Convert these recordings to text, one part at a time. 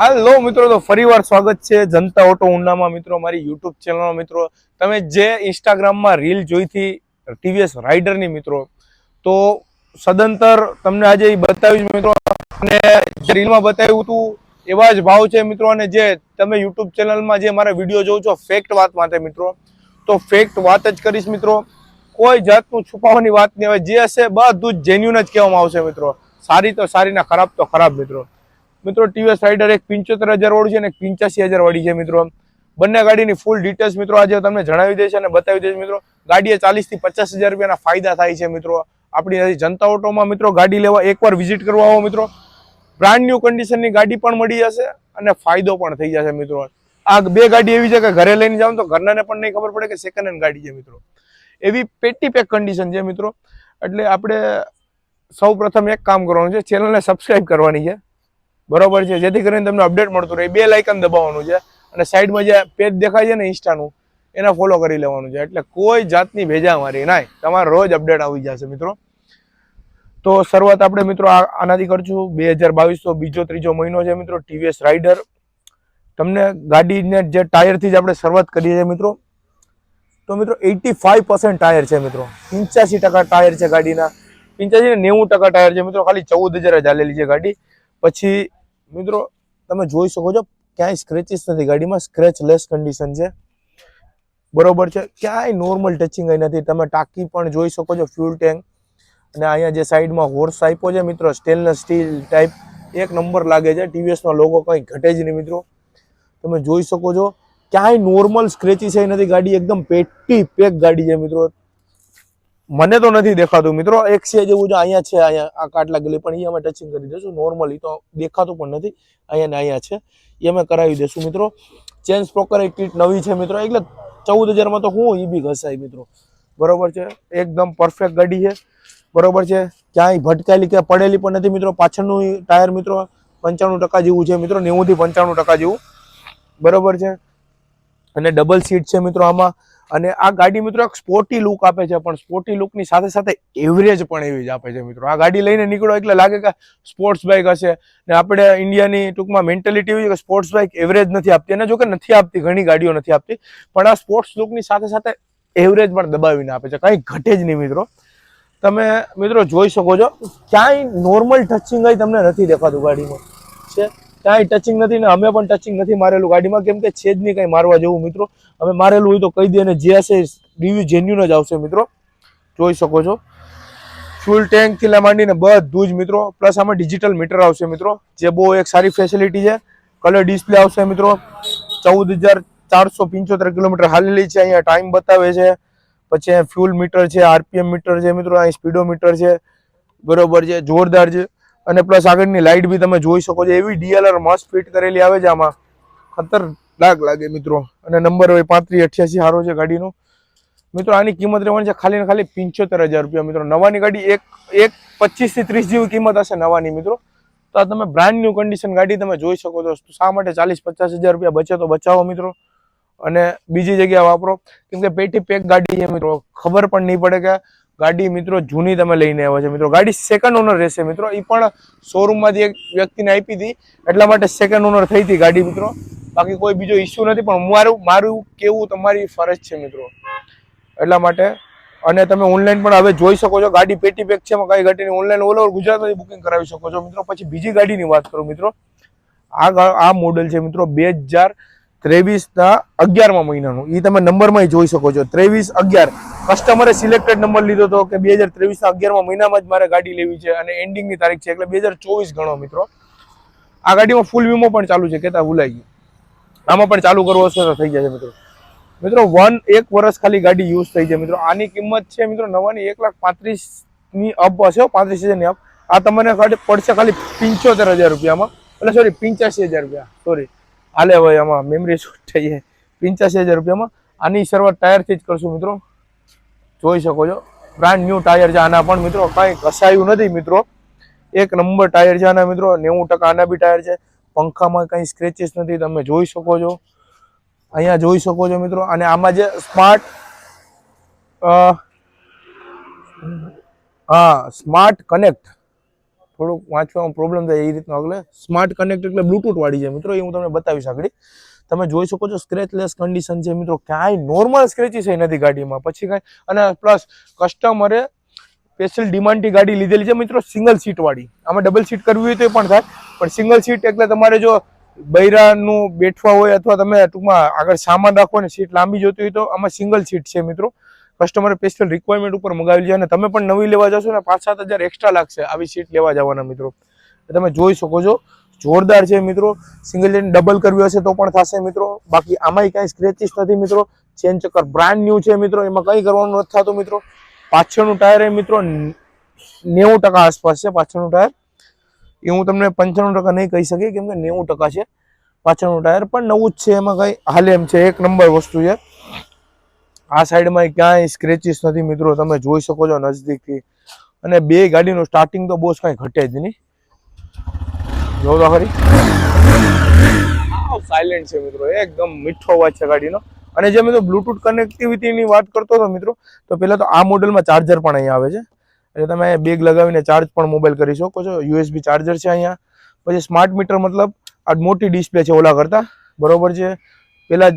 હાલો મિત્રો, તો ફરીવાર સ્વાગત છે જનતા ઓટો ઉનામાં મિત્રો, મારી યુટ્યુબ ચેનલમાં મિત્રો, તમે જે ઇન્સ્ટાગ્રામમાં રીલ જોઈથી ટીવીએસ રાઇડરની મિત્રો, તો સદંતર તમને આજે એ બતાવીશ, મિત્રો, અને જે રીલમાં બતાવ્યું હતું, એવા જ ભાવ છે, મિત્રો, અને જે તમે યુટ્યુબ ચેનલમાં જે મારા વીડિયો જોઉં છો ફેક્ટ વાત માટે, મિત્રો, તો ફેક્ટ વાત જ કરીશ, મિત્રો. કોઈ જાતનું છુપાવવાની વાત નહીં હવે જે હશે બધું જ જેન્યુન જ કહેવામાં આવશે, મિત્રો. સારી તો સારી ને ખરાબ તો ખરાબ, મિત્રો. મિત્રો, ટીવીએસ રાઇડર એક પંચોતેર હજાર વાળી છે અને એક પંચ્યાસી હજાર વાળી છે, મિત્રો. બંને ગાડીની ફૂલ ડિટેલ્સ મિત્રો, આજે તમને જણાવી દઈશ અને બતાવી દઈશ, મિત્રો. ગાડીએ ચાલીસથી પચાસ હજાર રૂપિયાના ફાયદા થાય છે, મિત્રો. આપણી જનતા ઓટોમાં, મિત્રો, ગાડી લેવા એકવાર વિઝિટ કરવા આવો, મિત્રો. બ્રાન્ડ ન્યુ કન્ડિશનની ગાડી પણ મળી જશે અને ફાયદો પણ થઈ જશે, મિત્રો. આ બે ગાડી એવી છે કે ઘરે લઈને જાવ તો ઘરનાને પણ નહીં ખબર પડે કે સેકન્ડ હેન્ડ ગાડી છે, મિત્રો. એવી પેટી પેક કન્ડિશન છે, મિત્રો. એટલે આપણે સૌ પ્રથમ એક કામ કરવાનું છે ચેનલને સબસ્ક્રાઈબ કરવાની છે. બરોબર છે, જેથી કરીને તમને અપડેટ મળતું રહે. બે લાઇકન દબાવવાનું છે અને સાઈડમાં જે પેજ દેખાય છે ને ઇન્સ્ટાનું, એને ફોલો કરી લેવાનું છે. એટલે કોઈ જાતની ભેજા મારી નાય તમારે રોજ અપડેટ આવી જશે મિત્રો. તો શરૂઆત આપણે મિત્રો આનાથી કરશું. બે હજાર બાવીસો બીજો ત્રીજો મહિનો છે મિત્રો, ટીવીએસ રાઇડર તમને ગાડીને જે ટાયરથી જ આપણે શરૂઆત કરીએ છીએ મિત્રો, તો મિત્રો એટી ફાઈવ પર્સન્ટ ટાયર છે મિત્રો. પંચ્યાસી ટકા ટાયર છે ગાડીના. પંચ્યાસી ને નેવું ટકા ટાયર છે મિત્રો. ખાલી ચૌદ હજાર જ હાલેલી છે ગાડી. પછી મિત્રો, તમે જોઈ શકો છો, ક્યાંય સ્ક્રેચીસ નથી. ગાડીમાં સ્ક્રેચ લેસ કન્ડિશન છે. બરોબર છે. ક્યાંય નોર્મલ ટચિંગ નથી. તમે ટાંકી પણ જોઈ શકો છો ફ્યુલ ટેન્ક અને અહીંયા જે સાઈડમાં હોર્સ આપ્યો છે, મિત્રો સ્ટેનલેસ સ્ટીલ ટાઈપ એક નંબર લાગે છે. ટીવીએસનો લોગો કંઈ ઘટે જ નહીં, મિત્રો. તમે જોઈ શકો છો, ક્યાંય નોર્મલ સ્ક્રેચીસ નથી. ગાડી એકદમ પેટી પેક ગાડી છે, મિત્રો. મને તો નથી દેખાતું મિત્રો. એક છે જેવું છે અહીંયા છે, અહીંયા આ કાટલા લાગેલી પણ એ અમે ટચિંગ કરી દઈશું. નોર્મલી તો દેખાતું પણ નથી. અહીંયા ને અહીંયા છે. એ અમે કરાવી દઈશું મિત્રો. ચેન્જ સ્પ્રોકર એક કીટ નવી છે મિત્રો. એટલે ચૌદ હજારમાં તો હું એ બી ઘસાય મિત્રો. બરોબર છે? એકદમ પરફેક્ટ ગાડી છે. બરોબર છે? ક્યાંય ભટકાયેલી કે પડેલી પણ નથી મિત્રો. પાછળનું ટાયર મિત્રો પંચાણું ટકા જેવું છે મિત્રો. નેવુંથી પંચાણું ટકા જેવું. બરોબર છે? અને ડબલ સીટ છે મિત્રો આમાં. અને આ ગાડી મિત્રો એક સ્પોર્ટી લુક આપે છે, પણ સ્પોર્ટી લુકની સાથે સાથે એવરેજ પણ એવી જ આપે છે મિત્રો. આ ગાડી લઈને નીકળો એટલે લાગે કે સ્પોર્ટ્સ બાઇક હશે ને આપણે ઇન્ડિયાની ટૂંકમાં મેન્ટેલિટી એવી કે સ્પોર્ટ્સ બાઇક એવરેજ નથી આપતી અને જો કે નથી આપતી, ઘણી ગાડીઓ નથી આપતી, પણ આ સ્પોર્ટ્સ લુકની સાથે સાથે એવરેજ પણ દબાવીને આપે છે. કંઈ ઘટે જ નહીં મિત્રો. તમે મિત્રો જોઈ શકો છો, ક્યાંય નોર્મલ ટચિંગ તમને નથી દેખાતું ગાડીમાં. છે? ક્યાંય ટચિંગ નથી ને અમે પણ ટચિંગ નથી મારેલું. ગાડીમાં કેમ કે છે જ નહીં કંઈ મારવા જેવું, મિત્રો. અમે મારેલું હોય તો કહી દે અને જે હશે રિવ્યુ જેન્યુન જ આવશે, મિત્રો. જોઈ શકો છો. ફ્યુલ ટેન્કથી માંડીને બધું જ, મિત્રો. પ્લસ આમાં ડિજિટલ મીટર આવશે, મિત્રો. જે બહુ એક સારી ફેસિલિટી છે. કલર ડિસ્પ્લે આવશે, મિત્રો. ચૌદ હજાર ચારસો પંચોતેર કિલોમીટર હાલેલી છે. અહીંયા ટાઈમ બતાવે છે. પછી ફ્યુલ મીટર છે આરપીએમ મીટર છે, મિત્રો. અહીં સ્પીડો મીટર છે. બરોબર છે. જોરદાર છે. અને પ્લસ આગળની લાઇટ બી તમે જોઈ શકો છો, એવી ડીએલઆર મસ્ત ફિટ કરેલી આવે છે આમાં. ખતરનાક લાગે મિત્રો. અને નંબર હોય પાંત્રીસ, અઠ્યાસી સારો છે ગાડીનો. મિત્રો, આની કિંમત રહેવાની છે ખાલી ને ખાલી પંચોતેર હજાર રૂપિયા મિત્રો. નવાની ગાડી એક એક પચીસથી ત્રીસ જેવી કિંમત હશે નવાની મિત્રો. તો આ તમે બ્રાન્ડ ન્યુ કન્ડિશન ગાડી તમે જોઈ શકો છો. શા માટે ચાલીસ, પચાસ હજાર રૂપિયા બચે તો બચાવો મિત્રો. અને બીજી જગ્યા વાપરો. કેમ કે પેટી પેક ગાડી છે મિત્રો. ખબર પણ નહીં પડે કે ગાડી મિત્રો જૂની તમે લઈને આવ્યા છે. મિત્રો, ગાડી સેકન્ડ ઓનર રહેશે. મિત્રો એ પણ શોરૂમમાંથી એક વ્યક્તિને આપી હતી. એટલા માટે સેકન્ડ ઓનર થઈ હતી ગાડી, મિત્રો. બાકી કોઈ બીજો ઇસ્યુ નથી, પણ મારું મારું કેવું તમારી ફરજ છે, મિત્રો. એટલા માટે અને તમે ઓનલાઈન પણ હવે જોઈ શકો છો, ગાડી પેટી પેક છે કઈ ગાડીની ઓનલાઈન ઓલ ઓવર ગુજરાતમાંથી બુકિંગ કરાવી શકો છો. મિત્રો, પછી બીજી ગાડીની વાત કરું, મિત્રો. આ આ મોડેલ છે, મિત્રો, બે હજાર ત્રેવીસ ના અગિયારમા મહિનાનું. એ તમે નંબરમાં જોઈ શકો છો. ત્રેવીસ અગિયાર. કસ્ટમરે સિલેક્ટેડ નંબર લીધો હતો કે બે હજાર ત્રેવીસ ના અગિયારમા મહિનામાં જ મારે ગાડી લેવી છે અને એન્ડિંગની તારીખ છે એટલે બે હજાર ચોવીસ ગણો મિત્રો. આ ગાડીમાં ફૂલ વીમો પણ ચાલુ છે, કેતા ભૂલાઈ ગયું. આમાં પણ ચાલુ કરવો હશે તો થઈ જશે મિત્રો. મિત્રો વન એક વર્ષ ખાલી ગાડી યુઝ થઈ છે મિત્રો. આની કિંમત છે મિત્રો નવાની એક લાખ પાંત્રીસની અપ હશે પાંત્રીસ હજારની અપ આ તમને પડશે ખાલી પંચોતેર હજાર રૂપિયામાં. એટલે સોરી પંચ્યાસી હજાર રૂપિયા. સોરી હાલે ભાઈ આમાં મેમરી શૂટ થઈ છે પંચ્યાસી હજાર રૂપિયામાં. આની શરૂઆત ટાયરથી જ કરશું મિત્રો. જોઈ શકો છો. બ્રાન્ડ ન્યૂ ટાયર છે આના પણ મિત્રો. કાંઈ ઘસાયું નથી મિત્રો. એક નંબર ટાયર છે આના મિત્રો. નેવું ટકા આના બી ટાયર છે. પંખામાં કંઈ સ્ક્રેચીસ નથી. તમે જોઈ શકો છો. અહીંયા જોઈ શકો છો મિત્રો. અને આમાં જે સ્માર્ટ હા સ્માર્ટ કનેક્ટ થોડુંક વાંચવામાં પ્રોબ્લેમ થાય એ રીતનું આગળ. સ્માર્ટ કનેક્ટ એટલે બ્લુટૂથવાળી છે મિત્રો, એ હું તમને બતાવીશ આગળ. તમે જોઈ શકો છો સ્ક્રેચલેસ કન્ડિશન છે મિત્રો ક્યાંય નોર્મલ સ્ક્રેચીસ નથી ગાડીમાં. પછી કાંઈ, અને પ્લસ કસ્ટમરે સ્પેશિયલ ડિમાન્ડની ગાડી લીધેલી છે મિત્રો સિંગલ સીટવાળી આમાં ડબલ સીટ કરવી હોય તો પણ થાય, પણ સિંગલ સીટ એટલે તમારે જો બૈરાનું બેઠવા હોય અથવા તમે ટૂંકમાં આગળ સામાન રાખો ને સીટ લાંબી જોતી હોય તો આમાં સિંગલ સીટ છે મિત્રો. કસ્ટમરે સ્પેશિયલ રિક્વાયરમેન્ટ ઉપર મગાવેલી છે અને તમે પણ નવી લેવા જશો ને પાંચ સાત હજાર એક્સ્ટ્રા લાગશે આવી સીટ લેવા જવાના મિત્રો. તમે જોઈ શકો છો. જોરદાર છે મિત્રો. સિંગલ ચેન ડબલ કરવી હશે તો પણ થશે મિત્રો. બાકી આમાંય કાંઈ સ્ક્રેચિસ નથી મિત્રો. ચેન ચક્કર બ્રાન્ડ ન્યૂ છે મિત્રો. એમાં કંઈ કરવાનું નથી થતું મિત્રો. પાછળનું ટાયર એ મિત્રો નેવું ટકા આસપાસ છે પાછળનું ટાયર એ હું તમને પંચાણું ટકા નહીં કહી શકી કેમ કે નેવું ટકા છે પાછળનું ટાયર પણ નવું જ છે એમાં કંઈ. હાલે એમ છે, એક નંબર વસ્તુ છે. આ સાઈડમાં ક્યાંય સ્ક્રેચીસ નથી મિત્રો, તમે જોઈ શકો છો નજદીકથી. અને બે ગાડીનું સ્ટાર્ટિંગ તો બોસ કાંઈ ઘટે જ નહીં. જો તો ખરી. સાયલેન્ટ છે મિત્રો, એકદમ મીઠો અવાજ છે ગાડીનો. અને જે મિત્રો બ્લુટૂથ કનેક્ટિવિટીની વાત કરતો હતો મિત્રો, તો પહેલાં તો આ મોડલમાં ચાર્જર પણ અહીંયા આવે છે. એટલે તમે બેગ લગાવીને ચાર્જ પણ મોબાઈલ કરી શકો છો. યુએસબી ચાર્જર છે અહીંયા. પછી સ્માર્ટ મીટર મતલબ આ મોટી ડિસ્પ્લે છે ઓલા કરતાં. બરોબર છે. પેલા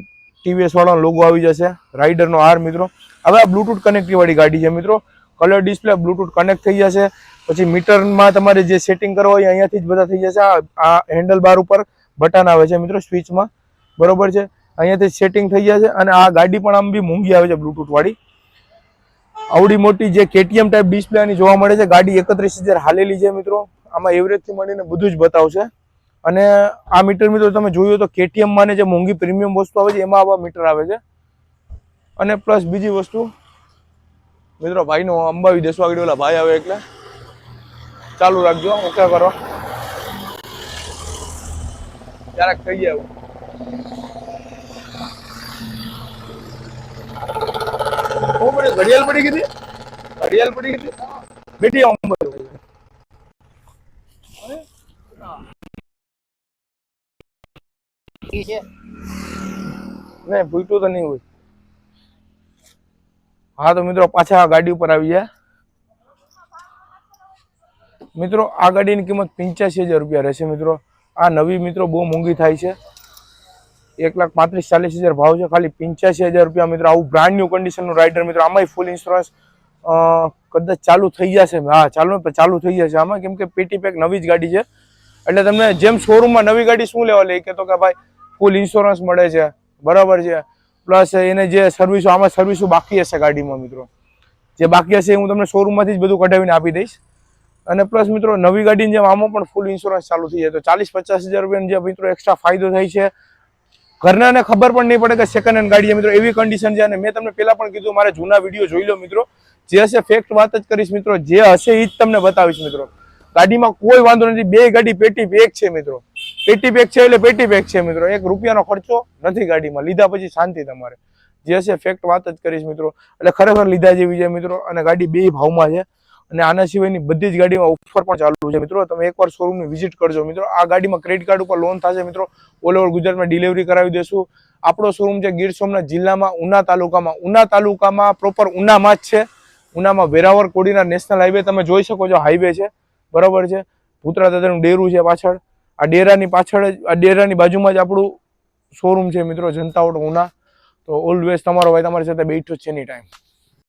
ટીવીએસ વાળાનો લોગો આવી જશે. રાઇડરનો આર મિત્રો. હવે આ બ્લુટૂથ કનેક્ટિવ વાળી ગાડી છે મિત્રો. કલર ડિસ્પ્લે બ્લુટૂથ કનેક્ટ થઈ જશે. પછી મીટરમાં તમારે જે સેટિંગ કરવા હોય અહીંયાથી જ બધા થઈ જશે. આ હેન્ડલ બાર ઉપર બટન આવે છે મિત્રો સ્વિચમાં. બરોબર છે? અહીંયાથી સેટિંગ થઈ જશે અને આ ગાડી પણ આમ બી મોંઘી આવે છે બ્લુટૂથ વાળી. આવડી મોટી જે કેટીએમ ટાઈપ ડિસ્પ્લે જોવા મળે છે. ગાડી એકત્રીસ હજાર હાલેલી છે મિત્રો. આમાં એવરેજથી મળીને બધું જ બતાવશે. અને આ મીટર મિત્રો તમે જોયું તો કેટીએમમાં ને જે મોંઘી પ્રીમિયમ વસ્તુ આવે છે, એમાં આવા મીટર આવે છે. અને પ્લસ બીજી વસ્તુ, મિત્રો ભાઈનો અંબાવી દેશવાગડી ઓલા ભાઈ આવે એટલે. ચાલુ રાખજો ઓકે કરો. ક્યારેક થઈ જાય. ઘડિયાળ પડી ગઈ ઘડિયાળ પડી ગઈ બેટી અંબર ઈ છે. નહીં ભૂટ્યું તો નહીં હોય. હા, તો મિત્રો પાછા આ ગાડી ઉપર આવી જાય મિત્રો, આ ગાડીની કિંમત પંચ્યાસી હજાર રૂપિયા રહેશે, મિત્રો. આ નવી, મિત્રો, બહુ મોંઘી થાય છે. એક લાખ પાંત્રીસ, ચાલીસ હજાર ભાવ છે, ખાલી પંચ્યાસી હજાર રૂપિયા, મિત્રો. આવું બ્રાન્ડ ન્યુ કન્ડિશનનું રાઇડર મિત્રો, આમાંય ફૂલ ઇન્સ્યોરન્સ કદાચ ચાલુ થઈ જશે. હા, ચાલુ ને ચાલુ થઈ જશે. આમાં કેમ કે પેટી પેક નવી જ ગાડી છે. એટલે તમને જેમ શોરૂમમાં નવી ગાડી શું લેવા લે કે તો કે ભાઈ ફૂલ ઇન્સ્યોરન્સ મળે છે. બરાબર છે. પ્લસ એને જે સર્વિસો આમાં સર્વિસો બાકી હશે ગાડીમાં મિત્રો. જે બાકી હશે હું તમને શોરૂમમાંથી જ બધું કઢાવીને આપી દઈશ. અને પ્લસ મિત્રો નવી ગાડીની જેમ આમાં પણ ફૂલ ઇન્સ્યોરન્સ ચાલુ થઈ જાય. તો ચાલીસ પચાસ હજાર રૂપિયાનો જે મિત્રો એક્સ્ટ્રા ફાયદો થાય છે. ઘરનાને ખબર પણ નહીં પડે કે સેકન્ડ હેન્ડ ગાડી છે મિત્રો. એવી કન્ડિશન છે અને મેં તમને પહેલાં પણ કીધું, મારે જૂના વીડિયો જોઈ લો મિત્રો. જે હશે ફેક્ટ વાત જ કરીશ મિત્રો. જે હશે એ જ તમને બતાવીશ મિત્રો. ગાડીમાં કોઈ વાંધો નથી. બે ગાડી પેટી પેક છે મિત્રો. પેટી પેક છે એટલે પેટી પેક છે મિત્રો. એક રૂપિયાનો ખર્ચો નથી ગાડીમાં. લીધા પછી શાંતિ તમારે. જે હશે ફેક્ટ વાત જ કરીશ મિત્રો. એટલે ખરેખર લીધા જેવી છે મિત્રો. અને ગાડી બે ભાવમાં છે. અને આના સિવાયની બધી જ ગાડીમાં ઓફર પણ ચાલુ છે મિત્રો. તમે એકવાર શોરૂમની વિઝિટ કરજો મિત્રો. આ ગાડીમાં ક્રેડિટ કાર્ડ ઉપર લોન થશે મિત્રો. ઓલ ઓવર ગુજરાતમાં ડિલિવરી કરાવી દેશું. આપણો શોરૂમ છે ગીર સોમનાથ જિલ્લામાં, ઉના તાલુકામાં. ઉના તાલુકામાં પ્રોપર ઉનામાં જ છે. ઉનામાં વેરાવર કોડીના નેશનલ હાઈવે તમે જોઈ શકો છો હાઈવે છે. બરાબર છે? ભૂતરા દાદાનું ડેરું છે પાછળ. આ ડેરાની પાછળ જ આ ડેરાની બાજુમાં જ આપણું શોરૂમ છે મિત્રો, જનતા ઓટો ઉના. તો ઓલવેઝ તમારો ભાઈ તમારી સાથે બેઠો છે એની ટાઈમ